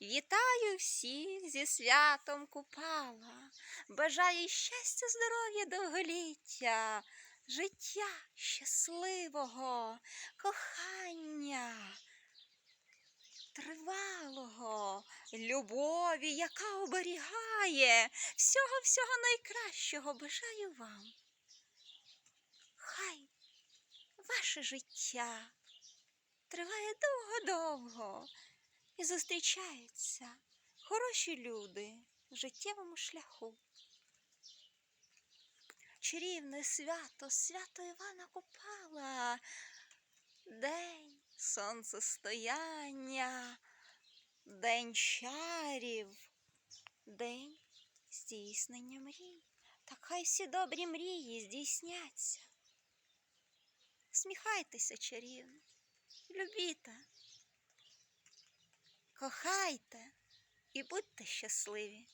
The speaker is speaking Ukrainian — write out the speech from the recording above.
Вітаю всіх зі святом Купала. Бажаю щастя, здоров'я, довголіття, життя щасливого, кохання, тривалого, любові, яка оберігає. Всього всього найкращого бажаю вам. Хай ваше життя триває довго-довго і зустрічаються хороші люди в життєвому шляху. Чарівне свято, свято Івана Купала, день сонцестояння, день чарів, день здійснення мрій. Так хай всі добрі мрії здійсняться. Сміхайтеся, чарівно, любіте, кохайте і будьте щасливі.